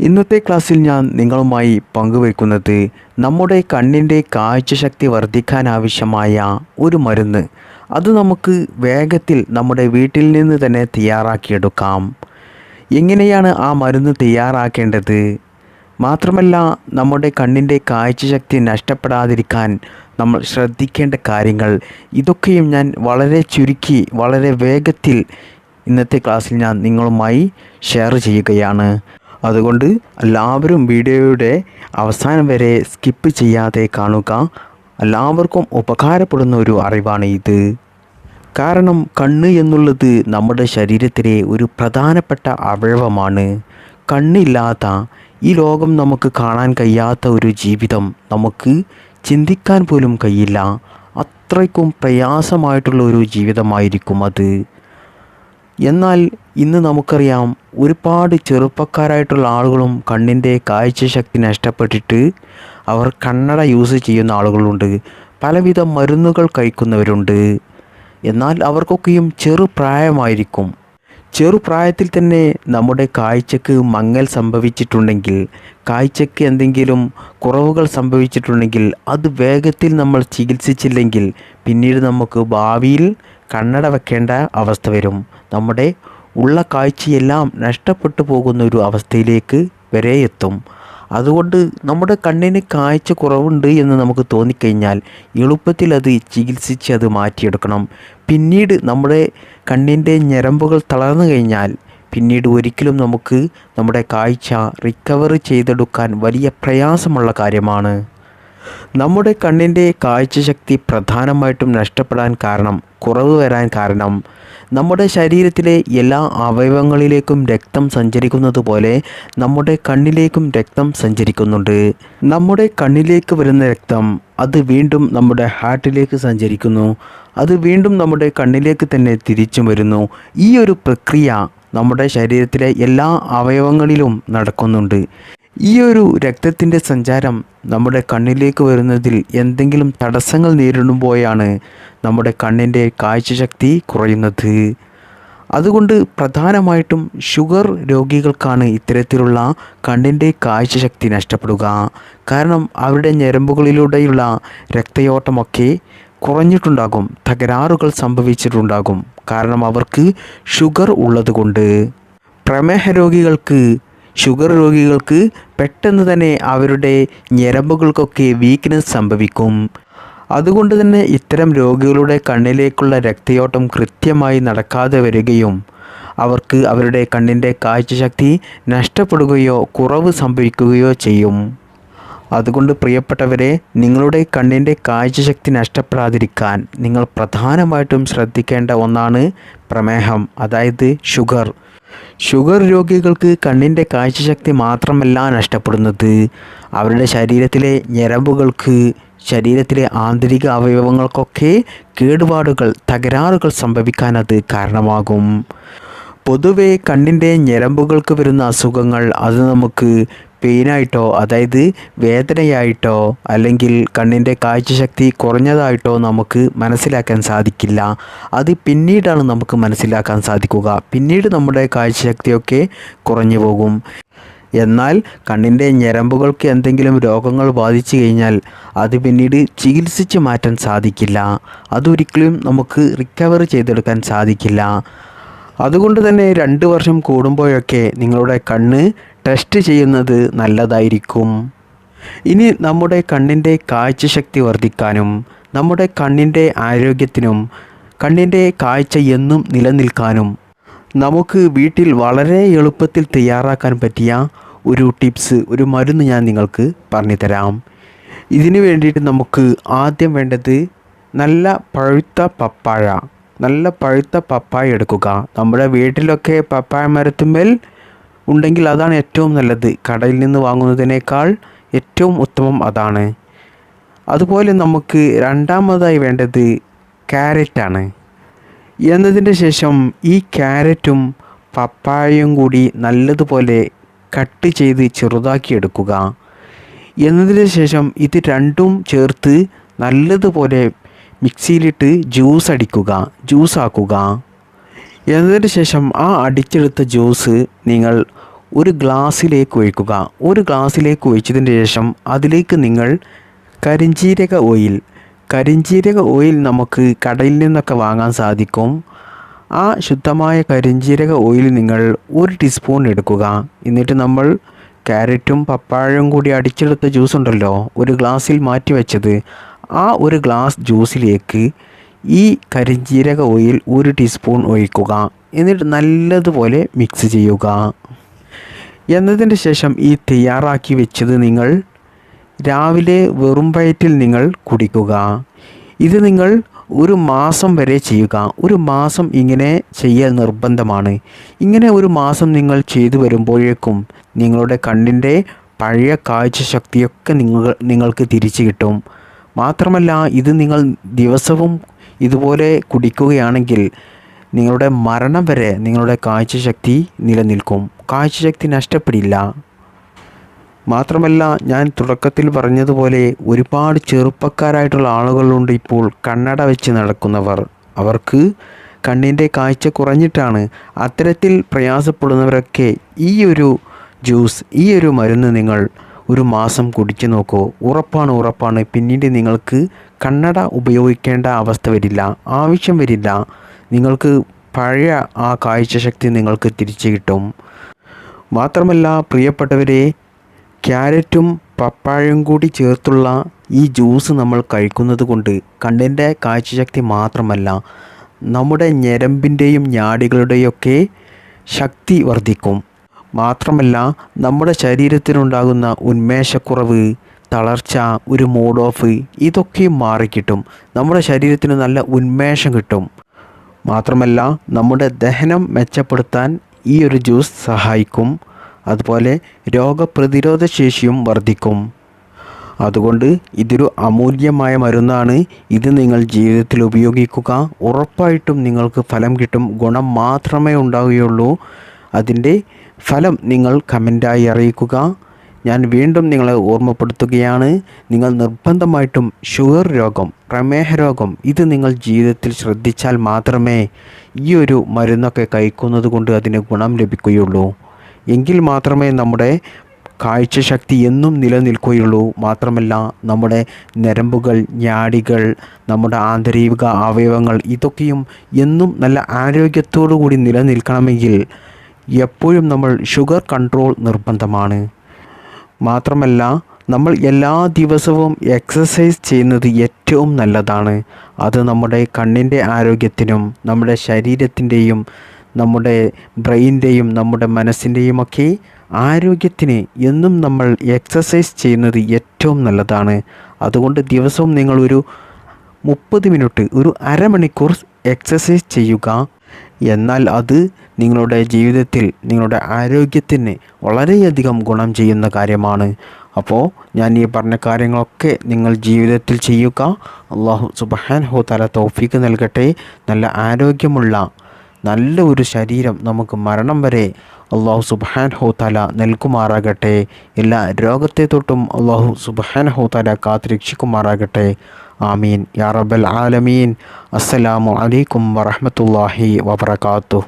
ഇന്നത്തെ ക്ലാസ്സിൽ ഞാൻ നിങ്ങളുമായി പങ്കുവയ്ക്കുന്നത് നമ്മുടെ കണ്ണിന്റെ കാഴ്ചശക്തി വർദ്ധിക്കാൻ ആവശ്യമായ ഒരു മരുന്ന്. അത് നമുക്ക് വേഗത്തിൽ നമ്മുടെ വീട്ടിൽ നിന്ന് തന്നെ തയ്യാറാക്കിയെടുക്കാം. എങ്ങനെയാണ് ആ മരുന്ന് തയ്യാറാക്കേണ്ടത്? മാത്രമല്ല നമ്മുടെ കണ്ണിന്റെ കാഴ്ചശക്തി നഷ്ടപ്പെടാതിരിക്കാൻ നമ്മൾ ശ്രദ്ധിക്കേണ്ട കാര്യങ്ങൾ. ഇതൊക്കെയും ഞാൻ വളരെ ചുരുക്കി വളരെ വേഗത്തിൽ ഇന്നത്തെ ക്ലാസ്സിൽ ഞാൻ നിങ്ങളുമായി ഷെയർ ചെയ്യുകയാണ്. അതുകൊണ്ട് എല്ലാവരും വീഡിയോയുടെ അവസാനം വരെ സ്കിപ്പ് ചെയ്യാതെ കാണുക. എല്ലാവർക്കും ഉപകാരപ്പെടുന്ന ഒരു അറിവാണ് ഇത്. കാരണം കണ്ണ് എന്നുള്ളത് നമ്മുടെ ശരീരത്തിലെ ഒരു പ്രധാനപ്പെട്ട അവയവമാണ്. കണ്ണില്ലാത്ത ഈ ലോകം നമുക്ക് കാണാൻ കഴിയാത്ത ഒരു ജീവിതം നമുക്ക് ചിന്തിക്കാൻ പോലും കഴിയില്ല. അത്രയ്ക്കും പ്രയാസമായിട്ടുള്ള ഒരു ജീവിതമായിരിക്കും അത്. എന്നാൽ ഇന്ന് നമുക്കറിയാം ഒരുപാട് ചെറുപ്പക്കാരായിട്ടുള്ള ആളുകളും കണ്ണിന്റെ കാഴ്ചശക്തി നഷ്ടപ്പെട്ടിട്ട് അവർ കണ്ണട യൂസ് ചെയ്യുന്ന ആളുകളുണ്ട്. പലവിധ മരുന്നുകൾ കഴിക്കുന്നവരുണ്ട്. എന്നാൽ അവർക്കൊക്കെയും ചെറുപ്രായമായിരിക്കും. ചെറുപ്രായത്തിൽ തന്നെ നമ്മുടെ കാഴ്ചക്ക് മങ്ങൽ സംഭവിച്ചിട്ടുണ്ടെങ്കിൽ കാഴ്ചക്ക് എന്തെങ്കിലും കുറവുകൾ സംഭവിച്ചിട്ടുണ്ടെങ്കിൽ അത് വേഗത്തിൽ നമ്മൾ ചികിത്സിച്ചില്ലെങ്കിൽ പിന്നീട് നമുക്ക് ഭാവിയിൽ കണ്ണട വെക്കേണ്ട അവസ്ഥ വരും. നമ്മുടെ ഉള്ള കാഴ്ചയെല്ലാം നഷ്ടപ്പെട്ടു പോകുന്ന ഒരു അവസ്ഥയിലേക്ക് വരെ എത്തും. അതുകൊണ്ട് നമ്മുടെ കണ്ണിന് കാഴ്ച കുറവുണ്ട് എന്ന് നമുക്ക് തോന്നിക്കഴിഞ്ഞാൽ എളുപ്പത്തിൽ അത് ചികിത്സിച്ച് അത് മാറ്റിയെടുക്കണം. പിന്നീട് നമ്മുടെ കണ്ണിന്റെ ഞരമ്പുകൾ തളർന്നു കഴിഞ്ഞാൽ പിന്നീട് ഒരിക്കലും നമുക്ക് നമ്മുടെ കാഴ്ച റിക്കവർ ചെയ്തെടുക്കാൻ വലിയ പ്രയാസമുള്ള കാര്യമാണ്. നമ്മുടെ കണ്ണിന്റെ കാഴ്ചശക്തി പ്രധാനമായിട്ടും നഷ്ടപ്പെടാൻ കാരണം കുറവ് വരാൻ കാരണം നമ്മുടെ ശരീരത്തിലെ എല്ലാ അവയവങ്ങളിലേക്കും രക്തം സഞ്ചരിക്കുന്നത് പോലെ നമ്മുടെ കണ്ണിലേക്കും രക്തം സഞ്ചരിക്കുന്നുണ്ട്. നമ്മുടെ കണ്ണിലേക്ക് വരുന്ന രക്തം അത് വീണ്ടും നമ്മുടെ ഹാർട്ടിലേക്ക് സഞ്ചരിക്കുന്നു. അത് വീണ്ടും നമ്മുടെ കണ്ണിലേക്ക് തന്നെ തിരിച്ചും വരുന്നു. ഈ ഒരു പ്രക്രിയ നമ്മുടെ ശരീരത്തിലെ എല്ലാ അവയവങ്ങളിലും നടക്കുന്നുണ്ട്. ഈ ഒരു രക്തത്തിന്റെ സഞ്ചാരം നമ്മുടെ കണ്ണിലേക്ക് വരുന്നതിൽ എന്തെങ്കിലും തടസ്സങ്ങൾ നേരിടുമ്പോഴാണ് നമ്മുടെ കണ്ണിന്റെ കാഴ്ചശക്തി കുറയുന്നത്. അതുകൊണ്ട് പ്രധാനമായിട്ടും ഷുഗർ രോഗികൾക്കാണ് ഇത്തരത്തിലുള്ള കണ്ണിന്റെ കാഴ്ചശക്തി നഷ്ടപ്പെടുക. കാരണം അവരുടെ ഞരമ്പുകളിലൂടെയുള്ള രക്തയോട്ടമൊക്കെ കുറഞ്ഞിട്ടുണ്ടാകും തകരാറുകൾ സംഭവിച്ചിട്ടുണ്ടാകും. കാരണം അവർക്ക് ഷുഗർ ഉള്ളതുകൊണ്ട്. പ്രമേഹ രോഗികൾക്ക് ഷുഗർ രോഗികൾക്ക് പെട്ടെന്ന് തന്നെ അവരുടെ ഞരമ്പുകൾക്കൊക്കെ വീക്ക്നെസ് സംഭവിക്കും. അതുകൊണ്ട് തന്നെ ഇത്തരം രോഗികളുടെ കണ്ണിലേക്കുള്ള രക്തയോട്ടം കൃത്യമായി നടക്കാതെ വരികയും അവർക്ക് അവരുടെ കണ്ണിന്റെ കാഴ്ചശക്തി നഷ്ടപ്പെടുകയോ കുറവ് സംഭവിക്കുകയോ ചെയ്യും. അതുകൊണ്ട് പ്രിയപ്പെട്ടവരെ നിങ്ങളുടെ കണ്ണിന്റെ കാഴ്ചശക്തി നഷ്ടപ്പെടാതിരിക്കാൻ നിങ്ങൾ പ്രധാനമായിട്ടും ശ്രദ്ധിക്കേണ്ട ഒന്നാണ് പ്രമേഹം അതായത് ഷുഗർ. ഷുഗർ രോഗികൾക്ക് കണ്ണിന്റെ കാഴ്ചശക്തി മാത്രമല്ല നഷ്ടപ്പെടുന്നത്. അവരുടെ ശരീരത്തിലെ ഞരമ്പുകൾക്ക് ശരീരത്തിലെ ആന്തരിക അവയവങ്ങൾക്കൊക്കെ കേടുപാടുകൾ തകരാറുകൾ സംഭവിക്കാൻ അത് കാരണമാകും. പൊതുവെ കണ്ണിന്റെ ഞരമ്പുകൾക്ക് വരുന്ന അസുഖങ്ങൾ അത് നമുക്ക് പെയിനായിട്ടോ അതായത് വേദനയായിട്ടോ അല്ലെങ്കിൽ കണ്ണിന്റെ കാഴ്ചശക്തി കുറഞ്ഞതായിട്ടോ നമുക്ക് മനസ്സിലാക്കാൻ സാധിക്കില്ല. അത് പിന്നീടാണ് നമുക്ക് മനസ്സിലാക്കാൻ സാധിക്കുക. പിന്നീട് നമ്മുടെ കാഴ്ചശക്തിയൊക്കെ കുറഞ്ഞു പോകും. എന്നാൽ കണ്ണിന്റെ ഞരമ്പുകൾക്ക് എന്തെങ്കിലും രോഗങ്ങൾ ബാധിച്ചു കഴിഞ്ഞാൽ അത് പിന്നീട് ചികിത്സിച്ച് മാറ്റാൻ സാധിക്കില്ല. അതൊരിക്കലും നമുക്ക് റിക്കവർ ചെയ്തെടുക്കാൻ സാധിക്കില്ല. അതുകൊണ്ട് തന്നെ രണ്ട് വർഷം കൂടുമ്പോഴൊക്കെ നിങ്ങളുടെ കണ്ണ് ടെസ്റ്റ് ചെയ്യുന്നത് നല്ലതായിരിക്കും. ഇനി നമ്മുടെ കണ്ണിന്റെ കാഴ്ചശക്തി വർദ്ധിക്കാനും നമ്മുടെ കണ്ണിന്റെ ആരോഗ്യത്തിനും കണ്ണിന്റെ കാഴ്ച എന്നും നിലനിൽക്കാനും നമുക്ക് വീട്ടിൽ വളരെ എളുപ്പത്തിൽ തയ്യാറാക്കാൻ പറ്റിയ ഒരു ടിപ്സ് ഒരു മരുന്ന് ഞാൻ നിങ്ങൾക്ക് പറഞ്ഞു തരാം ഇതിനു വേണ്ടിയിട്ട് നമുക്ക് ആദ്യം വേണ്ടത് നല്ല പഴുത്ത പപ്പാഴ നല്ല പഴുത്ത പപ്പായ എടുക്കുക. നമ്മുടെ വീട്ടിലൊക്കെ പപ്പായ മരത്തുമ്മേൽ ഉണ്ടെങ്കിൽ അതാണ് ഏറ്റവും നല്ലത്. കടയിൽ നിന്ന് വാങ്ങുന്നതിനേക്കാൾ ഏറ്റവും ഉത്തമം അതാണ്. അതുപോലെ നമുക്ക് രണ്ടാമതായി വേണ്ടത് ക്യാരറ്റാണ്. എന്നതിന്റെ ശേഷം ഈ ക്യാരറ്റും പപ്പായയും കൂടി നല്ലതുപോലെ കട്ട് ചെയ്ത് ചെറുതാക്കി എടുക്കുക. എന്നതിന് ശേഷം ഇത് രണ്ടും ചേർത്ത് നല്ലതുപോലെ മിക്സിയിലിട്ട് ജ്യൂസ് അടിക്കുക ജ്യൂസ് ആക്കുക എന്നതിന് ശേഷം ആ അടിച്ചെടുത്ത ജ്യൂസ് നിങ്ങൾ ഒരു ഗ്ലാസ്സിലേക്ക് ഒഴിക്കുക. ഒരു ഗ്ലാസ്സിലേക്ക് ഒഴിച്ചതിന് ശേഷം അതിലേക്ക് നിങ്ങൾ കരിഞ്ചീരക ഓയിൽ കരിഞ്ചീരക ഓയിൽ നമുക്ക് കടയിൽ നിന്നൊക്കെ വാങ്ങാൻ സാധിക്കും. ആ ശുദ്ധമായ കരിഞ്ചീരക ഓയിൽ നിങ്ങൾ ഒരു ടീസ്പൂൺ എടുക്കുക. എന്നിട്ട് നമ്മൾ ക്യാരറ്റും പപ്പാഴവും കൂടി അടിച്ചെടുത്ത ജ്യൂസ് ഉണ്ടല്ലോ ഒരു ഗ്ലാസ്സിൽ മാറ്റി വെച്ചത്. ആ ഒരു ഗ്ലാസ് ജ്യൂസിലേക്ക് ഈ കരിഞ്ചീരക ഓയിൽ ഒരു ടീസ്പൂൺ ഒഴിക്കുക. എന്നിട്ട് നല്ലതുപോലെ മിക്സ് ചെയ്യുക. എന്നതിന് ശേഷം ഈ തയ്യാറാക്കി വെച്ചത് നിങ്ങൾ രാവിലെ വെറും വയറ്റിൽ നിങ്ങൾ കുടിക്കുക. ഇത് നിങ്ങൾ ഒരു മാസം വരെ ചെയ്യുക. ഒരു മാസം ഇങ്ങനെ ചെയ്യൽ നിർബന്ധമാണ്. ഇങ്ങനെ ഒരു മാസം നിങ്ങൾ ചെയ്തു വരുമ്പോഴേക്കും നിങ്ങളുടെ കണ്ണിന്റെ പഴയ കാഴ്ചശക്തിയൊക്കെ നിങ്ങൾ നിങ്ങൾക്ക് തിരിച്ചു കിട്ടും. മാത്രമല്ല ഇത് നിങ്ങൾ ദിവസവും ഇതുപോലെ കുടിക്കുകയാണെങ്കിൽ നിങ്ങളുടെ മരണം വരെ നിങ്ങളുടെ കാഴ്ചശക്തി നിലനിൽക്കും. കാഴ്ചശക്തി നഷ്ടപ്പെടില്ല. മാത്രമല്ല ഞാൻ തുടക്കത്തിൽ പറഞ്ഞതുപോലെ ഒരുപാട് ചെറുപ്പക്കാരായിട്ടുള്ള ആളുകളുണ്ട് ഇപ്പോൾ കണ്ണട വെച്ച് നടക്കുന്നവർ. അവർക്ക് കണ്ണിന്റെ കാഴ്ച കുറഞ്ഞിട്ടാണ് അത്തരത്തിൽ പ്രയാസപ്പെടുന്നവരൊക്കെ ഈ ഒരു ജ്യൂസ് ഈ ഒരു മരുന്ന് നിങ്ങൾ ഒരു മാസം കുടിച്ചു നോക്കൂ. ഉറപ്പാണ് ഉറപ്പാണ്. പിന്നീട് നിങ്ങൾക്ക് കണ്ണട ഉപയോഗിക്കേണ്ട അവസ്ഥ വരില്ല ആവശ്യം വരില്ല. നിങ്ങൾക്ക് പഴയ ആ കാഴ്ചശക്തി നിങ്ങൾക്ക് തിരിച്ചു കിട്ടും. മാത്രമല്ല പ്രിയപ്പെട്ടവരെ ക്യാരറ്റും പപ്പായും കൂടി ചേർത്തുള്ള ഈ ജ്യൂസ് നമ്മൾ കഴിക്കുന്നത് കൊണ്ട് കണ്ണിന്റെ കാഴ്ചശക്തി മാത്രമല്ല നമ്മുടെ ഞരമ്പിന്റെയും ഞാടികളുടെയൊക്കെ ശക്തി വർദ്ധിക്കും. മാത്രമല്ല നമ്മുടെ ശരീരത്തിനുണ്ടാകുന്ന ഉന്മേഷക്കുറവ് തളർച്ച ഒരു മൂഡ് ഓഫ് ഇതൊക്കെയും മാറിക്കിട്ടും. നമ്മുടെ ശരീരത്തിന് നല്ല ഉന്മേഷം കിട്ടും. മാത്രമല്ല നമ്മുടെ ദഹനം മെച്ചപ്പെടുത്താൻ ഈ ഒരു ജ്യൂസ് സഹായിക്കും. അതുപോലെ രോഗപ്രതിരോധ ശേഷിയും വർദ്ധിക്കും. അതുകൊണ്ട് ഇതൊരു അമൂല്യമായ മരുന്നാണ്. ഇത് നിങ്ങൾ ജീവിതത്തിൽ ഉപയോഗിക്കുക. ഉറപ്പായിട്ടും നിങ്ങൾക്ക് ഫലം കിട്ടും. ഗുണം മാത്രമേ ഉണ്ടാവുകയുള്ളൂ. അതിന്റെ ഫലം നിങ്ങൾ കമന്റായി അറിയിക്കുക. ഞാൻ വീണ്ടും നിങ്ങളെ ഓർമ്മപ്പെടുത്തുകയാണ്. നിങ്ങൾ നിർബന്ധമായിട്ടും ഷുഗർ രോഗം പ്രമേഹ രോഗം ഇത് നിങ്ങൾ ജീവിതത്തിൽ ശ്രദ്ധിച്ചാൽ മാത്രമേ ഈ ഒരു മരുന്നൊക്കെ കഴിക്കുന്നത് കൊണ്ട് അതിന് ഗുണം ലഭിക്കുകയുള്ളൂ. എങ്കിൽ മാത്രമേ നമ്മുടെ കാഴ്ചശക്തി എന്നും നിലനിൽക്കുകയുള്ളൂ. മാത്രമല്ല നമ്മുടെ ഞരമ്പുകൾ ഞാടികൾ നമ്മുടെ ആന്തരിക അവയവങ്ങൾ ഇതൊക്കെയും എന്നും നല്ല ആരോഗ്യത്തോടു കൂടി നിലനിൽക്കണമെങ്കിൽ എപ്പോഴും നമ്മൾ ഷുഗർ കൺട്രോൾ നിർബന്ധമാണ്. മാത്രമല്ല നമ്മൾ എല്ലാ ദിവസവും എക്സസൈസ് ചെയ്യുന്നത് ഏറ്റവും നല്ലതാണ്. അത് നമ്മുടെ കണ്ണിന്റെ ആരോഗ്യത്തിനും നമ്മുടെ ശരീരത്തിന്റെയും നമ്മുടെ ബ്രെയിന്റെയും നമ്മുടെ മനസ്സിന്റെയും ഒക്കെ ആരോഗ്യത്തിന് എന്നും നമ്മൾ എക്സസൈസ് ചെയ്യുന്നത് ഏറ്റവും നല്ലതാണ്. അതുകൊണ്ട് ദിവസവും നിങ്ങളൊരു മുപ്പത് മിനിറ്റ് ഒരു അരമണിക്കൂർ എക്സസൈസ് ചെയ്യുക. എന്നാൽ അത് നിങ്ങളുടെ ജീവിതത്തിൽ നിങ്ങളുടെ ആരോഗ്യത്തിന് വളരെയധികം ഗുണം ചെയ്യുന്ന കാര്യമാണ്. അപ്പോൾ ഞാൻ ഈ പറഞ്ഞ കാര്യങ്ങളൊക്കെ നിങ്ങൾ ജീവിതത്തിൽ ചെയ്യുക. അള്ളാഹു സുബഹാൻ ഹോ തല തോഫിക്ക് നൽകട്ടെ. നല്ല ആരോഗ്യമുള്ള നല്ല ഒരു ശരീരം നമുക്ക് മരണം വരെ അള്ളാഹു സുബാൻ ഹോത്താല നൽകുമാറാകട്ടെ. എല്ലാ രോഗത്തെ തൊട്ടും അള്ളാഹു സുബാൻ ഹോത്താല കാത്തുരക്ഷിക്കുമാറാകട്ടെ. ആമീൻ. യാ റബ്ബൽ ആലമീൻ. അസ്സലാമു അലൈക്കും വറഹമത്തല്ലാഹി വബർക്കാത്തു